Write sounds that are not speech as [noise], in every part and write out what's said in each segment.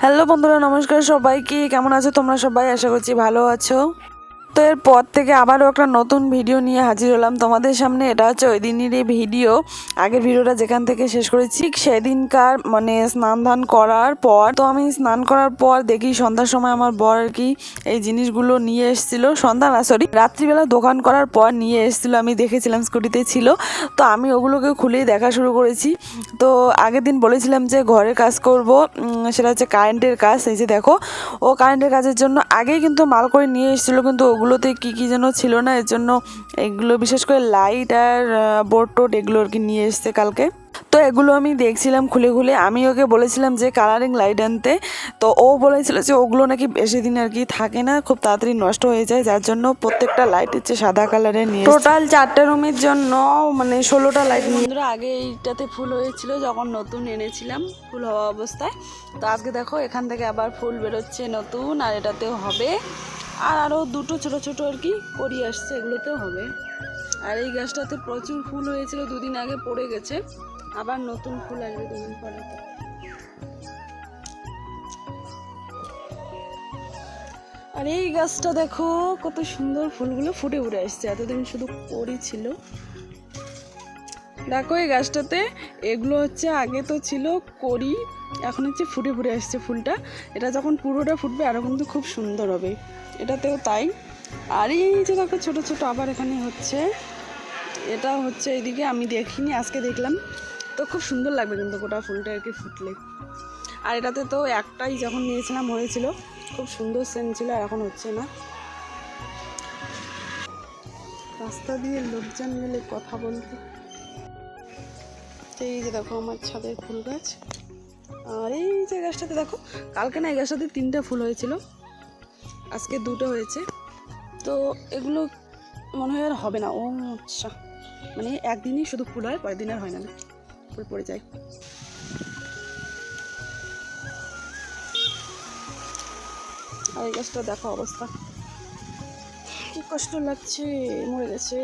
Hello বন্ধুরা নমস্কার সবাইকে। কেমন আছো তোমরা সবাই? আশা করছি ভালো আছো। তো এরপর থেকে আবারও একটা নতুন ভিডিও নিয়ে হাজির হলাম তোমাদের সামনে। এটা হচ্ছে ওই দিনের এই ভিডিও। আগের ভিডিওটা যেখান থেকে শেষ করেছি সেদিনকার মানে স্নান ধান করার পর। তো আমি স্নান করার পর দেখি সন্ধ্যার সময় আমার বর আর কি এই জিনিসগুলো নিয়ে এসেছিল। সন্ধ্যা না সরি রাত্রিবেলা দোকান করার পর নিয়ে এসেছিল। আমি দেখেছিলাম স্কুটিতে ছিল। তো আমি ওগুলোকে খুলেই দেখা শুরু করেছি। তো আগের দিন বলেছিলাম যে ঘরের কাজ করব। সেটা হচ্ছে কারেন্টের কাজ। এই যে দেখো, ও কারেন্টের কাজের জন্য আগেই কিন্তু মাল করে নিয়ে এসেছিল, কিন্তু ওগুলোতে কী কী যেন ছিল না, এর জন্য এগুলো বিশেষ করে লাইট আর বোর্ড টোট এগুলো আর কি নিয়ে এসছে কালকে। তো এগুলো আমি দেখছিলাম খুলে খুলে। আমি ওকে বলেছিলাম যে কালারিং লাইট আনতে। তো ও বলেছিল যে ওগুলো নাকি বেশি দিন আর কি থাকে না, খুব তাড়াতাড়ি নষ্ট হয়ে যায়, যার জন্য প্রত্যেকটা লাইট হচ্ছে সাদা কালারের নিয়ে টোটাল চারটে রুমের জন্য মানে ষোলোটা লাইট বন্ধুরা, আগে এইটাতে ফুল হয়েছিল, যখন নতুন এনেছিলাম ফুল হওয়া অবস্থায়। তো আজকে দেখো, এখান থেকে আবার ফুল বেরোচ্ছে নতুন, আর এটাতেও হবে। আর আরও দুটো ছোট ছোট আর কি করি আসছে, এগুলোতেও হবে। আর এই গাছটাতে প্রচুর ফুল হয়েছিল, দুদিন আগে পড়ে গেছে। আবার নতুন ফুল আসবে দুদিন পরে। আর এই গাছটা দেখো, কত সুন্দর ফুলগুলো ফুটে উঠে আসছে, এতদিন শুধু করি ছিল। দেখো এই গাছটাতে, এগুলো হচ্ছে আগে তো ছিল করি এখন হচ্ছে ফুটে ফুটে আসছে ফুলটা। এটা যখন পুরোটা ফুটবে আরও কিন্তু খুব সুন্দর হবে। এটাতেও তাই। আর এই যে দেখো ছোটো ছোটো আবার এখানে হচ্ছে, এটা হচ্ছে এদিকে আমি দেখিনি, আজকে দেখলাম। তো খুব সুন্দর লাগবে কিন্তু গোটা ফুলটা আর কি ফুটলে। আর এটাতে তো একটাই যখন নিয়েছিলাম হয়েছিল, খুব সুন্দর সেন্ট ছিল আর এখন হচ্ছে না। রাস্তা দিয়ে লোকজন গেলে কথা বলতে তো এই যে দেখো আমার ছাদের ফুল গাছ। আর এই যে গাছটাতে দেখো, কালকে না এই গাছটাতে তিনটা ফুল হয়েছিল। আজকে দুটো হয়েছে। তো এগুলো মনে হয় আর হবে না। ও আচ্ছা। মানে একদিনই শুধু ফুল হয়, পরের দিন আর হয় না। ফুল পড়ে যায়। আর এই গাছটা দেখো অবস্থা। কি কষ্ট লাগছে, মরে গেছে।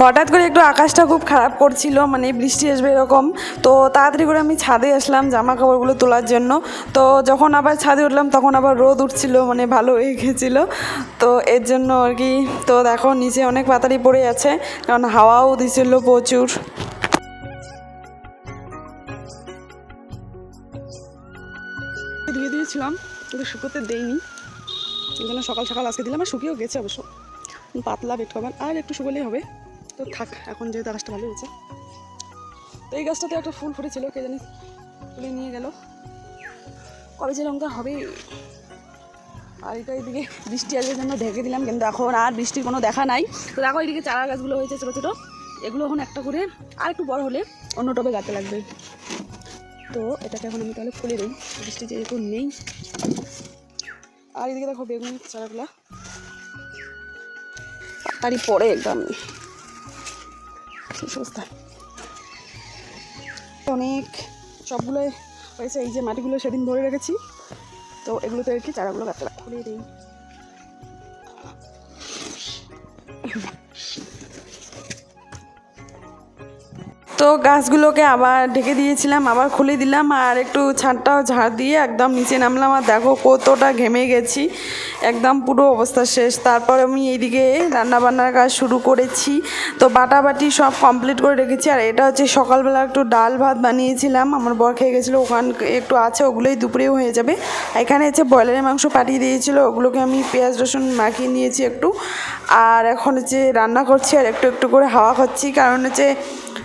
হঠাৎ করে একটু আকাশটা খুব খারাপ করছিল মানে বৃষ্টি আসবে এরকম। তো তাড়াতাড়ি করে আমি ছাদে আসলাম জামা কাপড়গুলো তোলার জন্য। তো যখন আবার ছাদে উঠলাম তখন আবার রোদ উঠছিল মানে ভালো হয়ে গেছিল। তো এর জন্য আর কি, তো দেখো নিচে অনেক পাতারি পড়ে আছে, কারণ হাওয়াও দিছিল প্রচুর। ধুয়ে দিয়েছিলাম, কিন্তু শুকোতে দেইনি। এই জন্য সকাল সকাল আজকে দিলাম, আর শুকিয়েও গেছে অবশ্য। পাতলা বেট কমান আর একটু শুকোলেই হবে। তো থাক, এখন যেহেতু আকাশটা ভালো হয়েছে। তো এই গাছটাতে একটা ফুল ফুটেছিল, কে জানি তুলে নিয়ে গেল। কবে যে লঙ্কা হবে, আর এটা এদিকে বৃষ্টি আসবে জন্য ঢেকে দিলাম, কিন্তু এখন আর বৃষ্টির কোনো দেখা নাই। তো দেখো এদিকে চারা গাছগুলো হয়েছে ছোটো ছোটো। এগুলো এখন একটা করে আর একটু বড় হলে অন্য টবে গাছে লাগবে। তো এটাকে এখন আমি তাহলে খুলে দিই, বৃষ্টি যেহেতু নেই। আর এদিকে দেখো বেগুন চারাগুলা। তারই পরে একদম শেষ অনেক সবগুলোই হয়েছে, এই যে মাটিগুলো সেদিন ধরে রেখেছি। তো এগুলোতে আর কি চারাগুলো গাছটা খুলে দিই। তো গাছগুলোকে আবার ঢেকে দিয়েছিলাম, আবার খুলে দিলাম আর একটু ছাদটাও ঝাড় দিয়ে একদম নিচে নামলাম আর দেখো কতটা ঘেমে গেছি। একদম পুরো অবস্থা শেষ। তারপর আমি এইদিকে রান্নাবান্নার কাজ শুরু করেছি। তো বাটাবাটি সব কমপ্লিট করে রেখেছি আর এটা হচ্ছে সকালবেলা একটু ডাল ভাত বানিয়েছিলাম। আমার বর খেয়ে গেছিল, ওখান একটু আছে, ওগুলোই দুপুরেও হয়ে যাবে। এখানে হচ্ছে ব্রয়লারের মাংস পাঠিয়ে দিয়েছিলো, ওগুলোকে আমি পেঁয়াজ, রসুন মাখিয়ে নিয়েছি একটু। আর এখন হচ্ছে রান্না করছি আর একটু একটু করে হাওয়া খাচ্ছি। কারণ হচ্ছে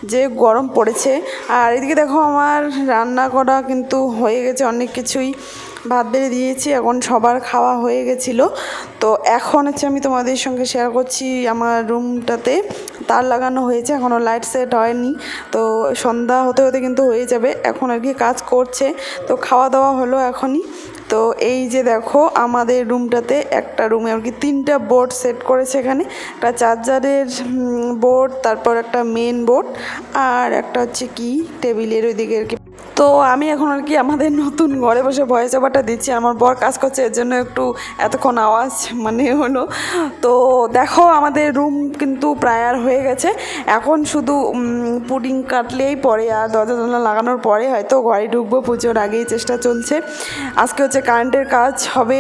যে গরম পড়েছে। আর এদিকে দেখো আমার রান্না করা কিন্তু হয়ে গেছে অনেক কিছুই। ভাত বেড়ে দিয়েছি, এখন সবার খাওয়া হয়ে গেছিল। তো এখন হচ্ছে আমি তোমাদের সঙ্গে শেয়ার করছি আমার রুমটাতে তার লাগানো হয়েছে এখনও লাইট সেট হয়নি। তো সন্ধ্যা হতে হতে কিন্তু হয়ে যাবে। এখন আর কি কাজ করছে। তো খাওয়া দাওয়া হলো এখনই। তো এই যে দেখো আমাদের রুমটাতে একটা রুমে আর কি তিনটা বোর্ড সেট করেছে এখানে। একটা চার্জারের বোর্ড, তারপর একটা মেন বোর্ড আর একটা হচ্ছে কি, টেবিলের ওইদিকে আর কি। তো আমি এখন আর কি আমাদের নতুন ঘরে বসে ভয়েস ওভারটা দিচ্ছি। আমার বর কাজ করছে, এর জন্য একটু এতক্ষণ আওয়াজ মানে হলো। তো দেখো আমাদের রুম কিন্তু প্রায় আর হয়ে গেছে। এখন শুধু পুডিং কাটলেই পরে আর দরজা জানলা লাগানোর পরে হয়তো ঘরে ঢুকবো, পুজোর আগেই চেষ্টা চলছে। আজকে হচ্ছে কারেন্টের কাজ হবে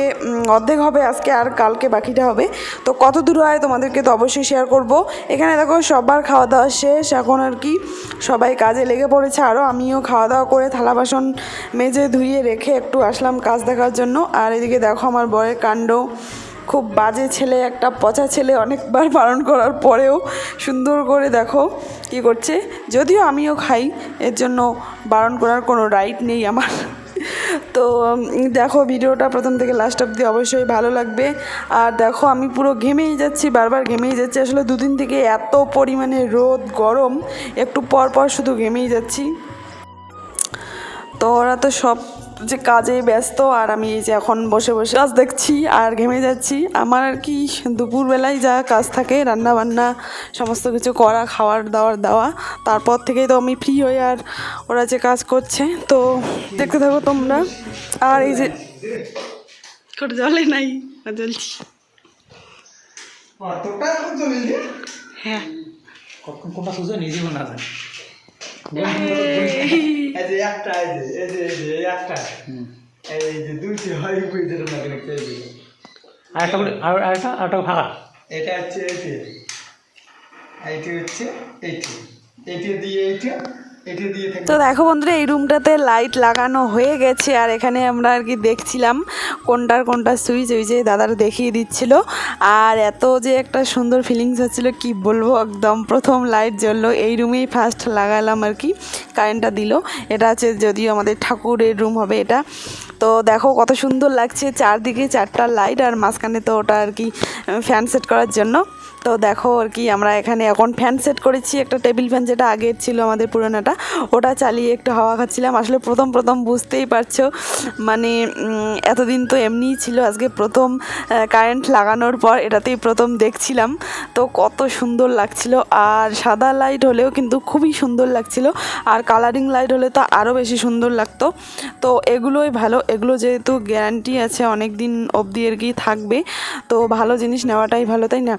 অর্ধেক হবে, আজকে আর কালকে বাকিটা হবে। তো কত দূর হয় তোমাদেরকে তো অবশ্যই শেয়ার করব। এখানে দেখো সবার খাওয়া দাওয়া শেষ, এখন আর কি সবাই কাজে লেগে পড়েছে আরও আমিও খাওয়া দাওয়া করে থালা বাসন মেজে ধুয়ে রেখে একটু আসলাম কাজ দেখার জন্য। আর এদিকে দেখো আমার বরের কাণ্ড। খুব বাজে ছেলে, একটা পচা ছেলে অনেকবার [laughs] বারণ করার পরেও সুন্দর করে দেখো কী করছে। যদিও আমিও খাই, এর জন্য বারণ করার কোনো রাইট নেই আমার। [laughs] তো দেখো ভিডিওটা প্রথম থেকে লাস্ট অব্দি অবশ্যই ভালো লাগবে। আর দেখো আমি পুরো ঘেমেই যাচ্ছি, বারবার ঘেমেই যাচ্ছি। আসলে দুদিন থেকে এত পরিমাণে রোদ, গরম, একটু পর পর শুধু ঘেমেই যাচ্ছি। তো ওরা তো সব যে কাজে ব্যস্ত আর আমি এই যে এখন বসে বসে কাজ দেখছি আর ঘেমে যাচ্ছি। আমার আর কি দুপুরবেলায় যা কাজ থাকে রান্না বান্না সমস্ত কিছু করা খাওয়ার দাওয়ার দেওয়া তারপর থেকেই তো আমি ফ্রি হই আর ওরা যে কাজ করছে। তো দেখতে থাকো তোমরা। আর এই যে জলে নাই জ্বলছি যে হ্যাঁ। কখন কোনটা সুযোগ নিজেও না জানি। এই যে একটা এই যে এই যে এই একটা এই যে দুইটি হয় বুঝতে কেন পেয়েছি আর আরেকটা আরেকটা এটা হচ্ছে এইটি এইটি হচ্ছে এইটি এইটি দিয়ে এইটা তো দেখো বন্ধুরা এই রুমটাতে লাইট লাগানো হয়ে গেছে আর এখানে আমরা আর কি দেখছিলাম কোনটার কোনটা সুইচ ওই যে দাদারা দেখিয়ে দিচ্ছিল। আর এত যে একটা সুন্দর ফিলিংস হচ্ছিল কি বলব একদম প্রথম লাইট জ্বললো। এই রুমেই ফার্স্ট লাগালাম আর কি কারেন্টটা দিল। এটা হচ্ছে যদিও আমাদের ঠাকুরের রুম হবে এটা। তো দেখো কত সুন্দর লাগছে চারদিকে চারটা লাইট আর মাঝখানে তো ওটা আর কি ফ্যান সেট করার জন্য। তো দেখো আর কি, আমরা এখানে এখন ফ্যান সেট করেছি, একটা টেবিল ফ্যান যেটা আগের ছিল আমাদের পুরোনোটা, ওটা চালিয়ে একটু হাওয়া খাচ্ছিলাম। আসলে প্রথম প্রথম বুঝতেই পারছ মানে এতদিন তো এমনিই ছিল, আজকে প্রথম কারেন্ট লাগানোর পর এটাতেই প্রথম দেখছিলাম। তো কত সুন্দর লাগছিল, আর সাদা লাইট হলেও কিন্তু খুবই সুন্দর লাগছিল, আর কালারিং লাইট হলে তো আরও বেশি সুন্দর লাগতো। তো এগুলোই ভালো, এগুলো যেহেতু গ্যারান্টি আছে অনেক দিন অবধি আর কি থাকবে, তো ভালো জিনিস নেওয়াটাই ভালো, তাই না?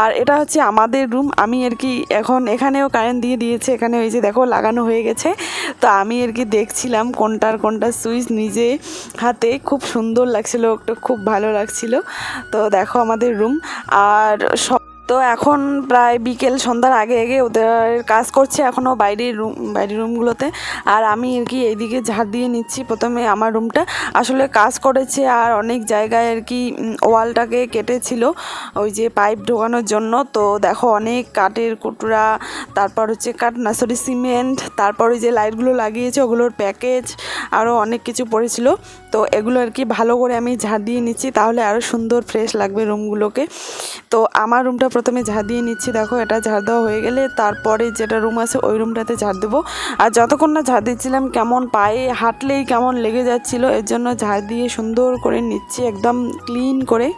আর এটা হচ্ছে আমাদের রুম আমি আর কি এখন এখানেও কারেন্ট দিয়ে দিয়েছে, এখানে ওই যে দেখো লাগানো হয়ে গেছে। তো আমি আর কি দেখছিলাম কোনটার কোনটার সুইচ নিজে হাতে খুব সুন্দর লাগছিল একটু খুব ভালো লাগছিল। তো দেখো আমাদের রুম আর সব তো এখন প্রায় বিকেল সন্ধ্যার আগে আগে ওদের কাজ করছে এখনও বাইরের রুম, বাইরের রুমগুলোতে। আর আমি আর কি এইদিকে ঝাড় দিয়ে নিচ্ছি প্রথমে আমার রুমটা। আসলে কাজ করেছে আর অনেক জায়গায় আর কি ওয়ালটাকে কেটেছিল ওই যে পাইপ ঢোকানোর জন্য। তো দেখো অনেক কাঠের কুটুরা, তারপর হচ্ছে কাঠ না সরি সিমেন্ট, তারপর ওই যে লাইটগুলো লাগিয়েছে, ওগুলোর প্যাকেজ আরও অনেক কিছু পড়েছিল। তো এগুলো আর কি ভালো করে আমি ঝাড় দিয়ে নিচ্ছি, তাহলে আরও সুন্দর, ফ্রেশ লাগবে রুমগুলোকে। তো আমার রুমটা প্রথমে ঝাড় দিয়ে নিচ্ছি, দেখো এটা ঝাড় দেওয়া হয়ে গেলে তারপরে যেটা রুম আছে, ওই রুমটাতে ঝাড় দেবো। আর যতক্ষণ না ঝাড় দিচ্ছিলাম, কেমন পায়ে হাঁটলেই কেমন লেগে যাচ্ছিল, এর জন্য ঝাড় দিয়ে সুন্দর করে নিচ্ছি, একদম ক্লিন করে।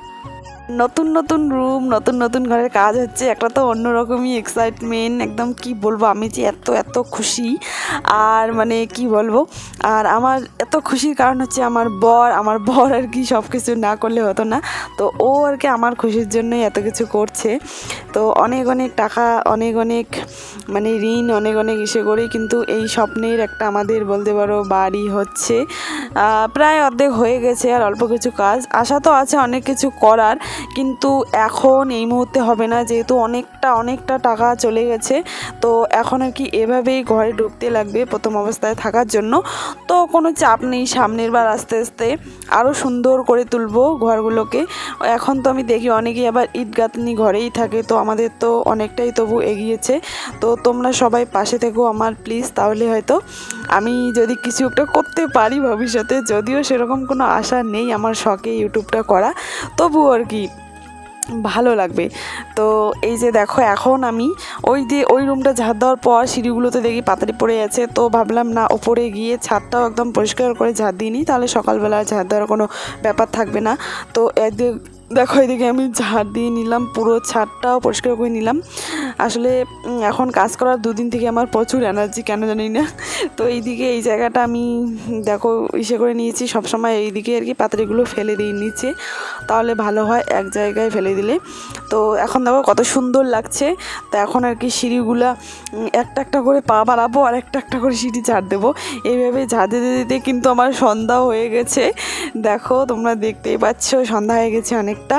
নতুন নতুন রুম, নতুন নতুন ঘরের কাজ হচ্ছে, একটা তো অন্যরকমই এক্সাইটমেন্ট একদম কি বলব, আমি যে এত এত খুশি। আর মানে কি বলব, আর আমার এত খুশির কারণ হচ্ছে আমার বর আমার বর আর কি সব কিছু না করলে হতো না। তো ও আর কি আমার খুশির জন্যই এত কিছু করছে। তো অনেক অনেক টাকা, অনেক অনেক মানে ঋণ, অনেক অনেক ইসে করেই কিন্তু এই স্বপ্নের একটা আমাদের বলতে পারো বাড়ি হচ্ছে। প্রায় অর্ধেক হয়ে গেছে আর অল্প কিছু কাজ। আশা তো আছে অনেক কিছু করার কিন্তু এখন এই মুহূর্তে হবে না, যেহেতু অনেকটা অনেকটা টাকা চলে গেছে। তো এখন আর কি এভাবেই ঘরে ঢুকতে লাগবে প্রথম অবস্থায় থাকার জন্য। তো কোনো চাপ নেই, সামনের বার আস্তে আস্তে আরও সুন্দর করে তুলবো ঘরগুলোকে। এখন তো আমি দেখি অনেকেই আবার গাঁথনি ঘরেই থাকে, তো আমাদের তো অনেকটাই তবু এগিয়েছে। তো তোমরা সবাই পাশে থেকো আমার, প্লিজ, তাহলে হয়তো আমি যদি কিছু একটা করতে পারি ভবিষ্যতে, যদিও সেরকম কোনো আশা নেই আমার শখে ইউটিউবটা করা, তবুও আর কি ভালো লাগবে। তো এই যে দেখো, এখন আমি ওই যে ওই রুমটা ঝাড় দেওয়ার পর সিঁড়িগুলোতে দেখি পাতারি পড়ে আছে, তো ভাবলাম না ওপরে গিয়ে ছাদটাও একদম পরিষ্কার করে ঝাড় দিই নি তাহলে সকালবেলা ঝাড় দেওয়ার কোনো ব্যাপার থাকবে না। তো দেখো, এদিকে আমি ঝাড় দিয়ে নিলাম, পুরো ছাদটাও পরিষ্কার করে নিলাম। আসলে এখন কাজ করার দুদিন থেকে আমার প্রচুর এনার্জি কেন জানি না। তো এইদিকে এই জায়গাটা আমি, দেখো, ইসে করে নিয়েছি। সবসময় এইদিকে আর কি পাত্রগুলো ফেলে দিই নিচে। তাহলে ভালো হয় এক জায়গায় ফেলে দিলে। তো এখন দেখো, কত সুন্দর লাগছে। তো এখন আর কি সিঁড়িগুলা একটা একটা করে পা বাড়াবো, আর একটা একটা করে সিঁড়ি ঝাড় দেবো। এইভাবে ঝাড় দিতে দিতে কিন্তু আমার সন্ধ্যা হয়ে গেছে। দেখো, তোমরা দেখতেই পাচ্ছ, সন্ধ্যা হয়ে গেছে অনেকটা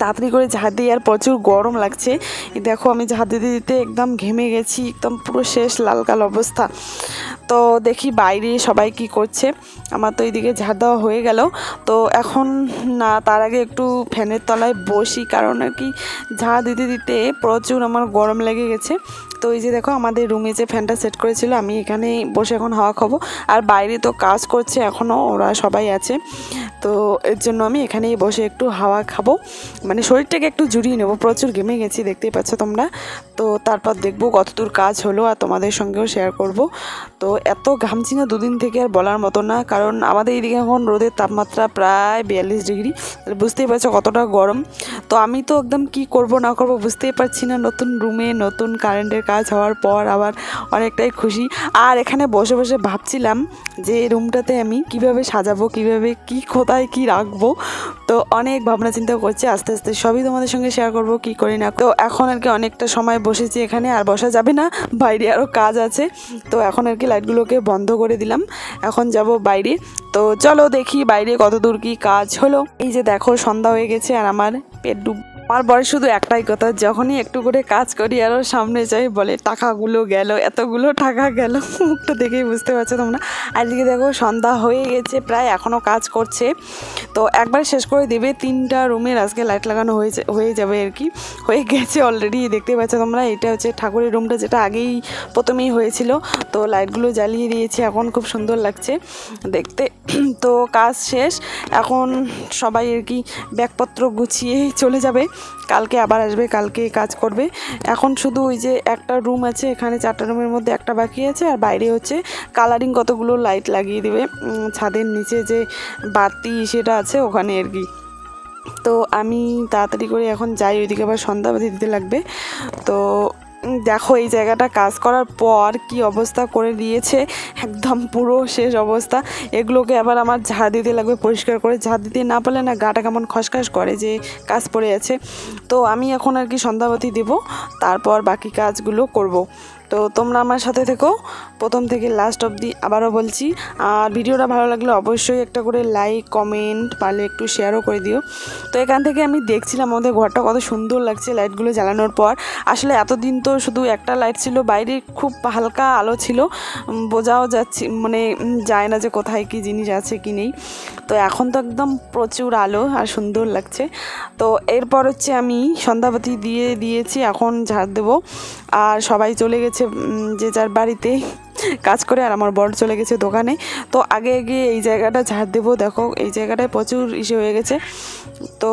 তাড়াতাড়ি করে ঝাড় দিই আর প্রচুর গরম লাগছে। দেখো, আমি ঝাড় দিতে দিতে একদম ঘেমে গেছি, একদম পুরো শেষ লাল কাল অবস্থা। তো দেখি বাইরে সবাই কি করছে। আমার তো এইদিকে ঝাড় দেওয়া হয়ে গেল। তো এখন না, তার আগে একটু ফ্যানের তলায় বসি, কারণ আর কি ঝাড় দিতে দিতে প্রচুর আমার গরম লেগে গেছে। তো এই যে দেখো, আমাদের রুমে যে ফ্যানটা সেট করেছিল, আমি এখানে বসে এখন হাওয়া খাব। আর বাইরে তো কাজ করছে এখনও ওরা সবাই আছে। তো এর জন্য আমি এখানেই বসে একটু হাওয়া খাব। মানে শরীরটাকে একটু জুড়িয়ে নেব। প্রচুর ঘেমে গেছি, দেখতেই পাচ্ছ তোমরা। তো তারপর দেখব কতদূর কাজ হলো আর তোমাদের সঙ্গেও শেয়ার করব। তো এত ঘামছি না দুদিন থেকে আর বলার মতো না, কারণ আমাদের এইদিকে এখন রোদের তাপমাত্রা প্রায় বিয়াল্লিশ ডিগ্রি। বুঝতেই পারছ কতটা গরম। তো আমি তো একদম কি করব না করব বুঝতেই পারছি না। নতুন রুমে নতুন কারেন্টের কাজ হওয়ার পর আবার অনেকটাই খুশি। আর এখানে বসে বসে ভাবছিলাম যে রুমটাতে আমি কীভাবে সাজাবো, কীভাবে কি, কোথায় কি রাখব। তো অনেক ভাবনা চিন্তা করছি, আস্তে আস্তে সবই তোমাদের সঙ্গে শেয়ার করব, কি করি না। তো এখন আর কি অনেকটা সময় বসেছি এখানে, আর বসা যাবে না, বাইরে আরও কাজ আছে। তো এখন আর কি লাইটগুলোকে বন্ধ করে দিলাম, এখন যাব বাইরে। তো চলো দেখি বাইরে কত দূর কি কাজ হলো। এই যে দেখো সন্ধ্যা হয়ে গেছে, আর আমার পেট ডুব আমার বয়স শুধু একটাই কথা, যখনই একটু করে কাজ করি আরও সামনে যাই, বলে, টাকাগুলো গেল, এতগুলো টাকা গেল। মুখটা দেখেই বুঝতে পারছ তোমরা। আজকে দেখো, সন্ধ্যা হয়ে গেছে, প্রায় এখনও কাজ করছে। তো একবার শেষ করে দেবে, তিনটা রুমের আজকে লাইট লাগানো হয়েছে হয়ে যাবে আর কি। হয়ে গেছে অলরেডি দেখতে পাচ্ছ তোমরা, এটা হচ্ছে ঠাকুরের রুমটা যেটা আগেই প্রথমেই হয়েছিল। তো লাইটগুলো জ্বালিয়ে দিয়েছে, এখন খুব সুন্দর লাগছে দেখতে। তো কাজ শেষ, এখন সবাই আর কি ব্যাগপত্র গুছিয়ে চলে যাবে। কালকে আবার আসবে, কালকে কাজ করবে। এখন শুধু ওই যে একটা রুম আছে, এখানে চারটা রুমের মধ্যে একটা বাকি আছে, আর বাইরে হচ্ছে কালারিং কতগুলো লাইট লাগিয়ে দেবে। ছাদের নিচে যে বাতি সেটা আছে ওখানে আর কি। তো আমি তাড়াতাড়ি করে এখন যাই, ওইদিকে আবার সন্ধ্যাবাতি দিতে লাগবে। তো দেখো, এই জায়গাটা কাজ করার পর কি অবস্থা করে দিয়েছে, একদম পুরো শেষ অবস্থা। এগুলোকে আবার আমার ঝাড় দিতে লাগবে, পরিষ্কার করে ঝাড় দিতে না পারলে না গাটা কেমন খসখস করে যে কাজ পড়ে আছে। তো আমি এখন আর কি সন্ধ্যাবতী দেব, তারপর বাকি কাজগুলো করব। তো তোমরা আমার সাথে থেকো প্রথম থেকে লাস্ট অবধি আবারও বলছি, আর ভিডিওটা ভালো লাগলে অবশ্যই একটা করে লাইক কমেন্ট পারলে একটু শেয়ারও করে দিও। তো এখান থেকে আমি দেখছিলাম আমাদের ঘরটা কত সুন্দর লাগছে লাইটগুলো জ্বালানোর পর। আসলে এতদিন তো শুধু একটা লাইট ছিল, বাইরে খুব হালকা আলো ছিল বোঝাও যাচ্ছে মানে যায় না যে কোথায় কি জিনিস আছে কি নেই। তো এখন তো একদম প্রচুর আলো আর সুন্দর লাগছে। তো এরপর হচ্ছে আমি সন্ধ্যাবাতি দিয়ে দিয়েছি, এখন ঝাড় দেবো। আর সবাই চলে গেছে যে যার বাড়িতে। কাজ করে আর আমার বর চলে গেছে দোকানে। তো আগে গিয়ে এই জায়গাটা ঝাড় দেবো, দেখো এই জায়গাটায় প্রচুর ইসে হয়ে গেছে। তো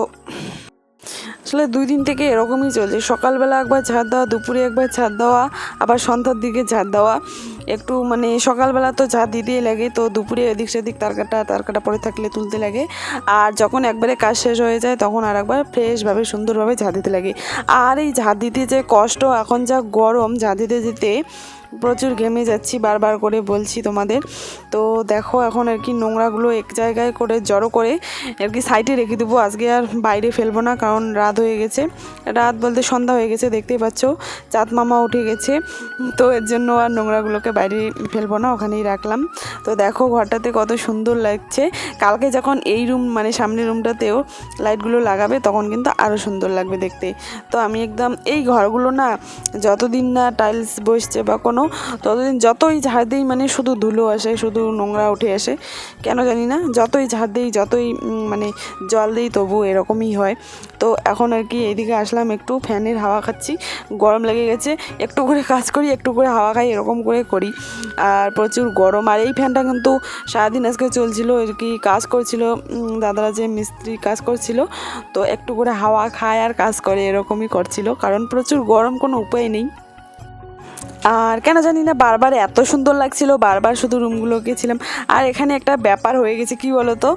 আসলে দুই দিন থেকে এরকমই চলছে। সকালবেলা একবার ঝাড় দেওয়া, দুপুরে একবার ঝাড় দেওয়া, আবার সন্ধ্যার দিকে ঝাড় দেওয়া। একটু মানে সকালবেলা তো ঝাড় দিতেই লাগে, তো দুপুরে এদিক সেদিক তার কাটা তার কাটা পড়ে থাকলে তুলতে লাগে। আর যখন একবারে কাজ শেষ হয়ে যায়, তখন আর একবার ফ্রেশভাবে, সুন্দরভাবে ঝাড় দিতে লাগে। আর এই ঝাড় দিতে যে কষ্ট, এখন যা গরম, ঝাড় দিতে দিতে প্রচুর ঘেমে যাচ্ছি, বারবার করে বলছি তোমাদের। তো দেখো এখন আর কি নোংরাগুলো এক জায়গায় করে জড়ো করে আর কি সাইডে রেখে দেবো। আজকে আর বাইরে ফেলব না, কারণ রাত হয়ে গেছে। রাত বলতে সন্ধ্যা হয়ে গেছে, দেখতেই পাচ্ছ, চাঁদ মামা উঠে গেছে। তো এর জন্য আর নোংরাগুলোকে বাইরে ফেলব না, ওখানেই রাখলাম। তো দেখো ঘরটাতে কত সুন্দর লাগছে। কালকে যখন এই রুম মানে সামনের রুমটাতেও লাইটগুলো লাগাবে, তখন কিন্তু আরও সুন্দর লাগবে দেখতে। তো আমি একদম এই ঘরগুলো না, যতদিন না টাইলস বসছে বা কোনো ততদিন যতই ঝাড় দিই মানে শুধু ধুলো আসে, শুধু নোংরা উঠে আসে, কেন জানি না, যতই ঝাড় দিই, যতই মানে জল দিই তবু এরকমই হয়। তো এখন আর কি এইদিকে আসলাম, একটু ফ্যানের হাওয়া খাচ্ছি, গরম লেগে গেছে, একটু করে কাজ করি, একটু করে হাওয়া খাই, এরকম করে করি। আর প্রচুর গরম, আর এই ফ্যানটা কিন্তু সারাদিন আজকে চলছিল, আর কি কাজ করছিল দাদারা যে মিস্ত্রি কাজ করছিল, তো একটু করে হাওয়া খায় আর কাজ করে, এরকমই করছিল, কারণ প্রচুর গরম কোনো উপায় নেই। আর কেন জানি না বারবার এত সুন্দর লাগছিল বারবার শুধু রুমগুলো গেছিলাম। আর এখানে একটা ব্যাপার হয়ে গেছে কি বলতো?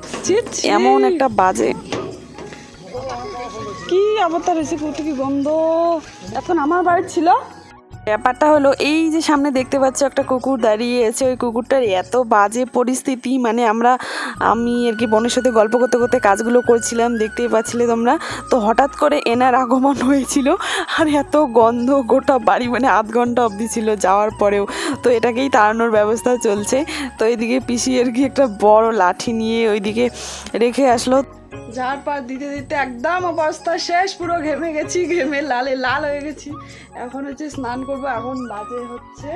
এমন একটা বাজে। কি অবতার হয়েছে কত কি গন্ধ এখন আমার বাড়ি ছিল ব্যাপারটা হলো, এই যে সামনে দেখতে পাচ্ছ একটা কুকুর দাঁড়িয়ে আছে, ওই কুকুরটার এত বাজে পরিস্থিতি মানে আমরা, আমি আর কি বনের সাথে গল্প করতে করতে কাজগুলো করছিলাম, দেখতেই পাচ্ছিলে তোমরা। তো হঠাৎ করে এনার আগমন [laughs] হয়েছিল, আর এত গন্ধ গোটা বাড়ি মানে আধ ঘণ্টা অবধি ছিল যাওয়ার পরেও। তো এটাকেই তাড়ানোর ব্যবস্থা চলছে। তো এইদিকে পিসি আর কি একটা বড় লাঠি নিয়ে ওইদিকে রেখে আসলো। ঝাড় পাড় দিতে দিতে একদম অবস্থা শেষ, পুরো ঘেমে গেছি, ঘেমে লালে লাল হয়ে গেছি। এখন হচ্ছে স্নান করব, এখন বাজে হচ্ছে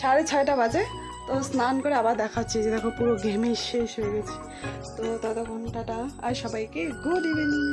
সাড়ে ছয়টা বাজে। তো স্নান করে আবার দেখাচ্ছি যে দেখো পুরো ঘেমে শেষ হয়ে গেছি। তো ততক্ষণ টাটা, আর সবাইকে গুড ইভিনিং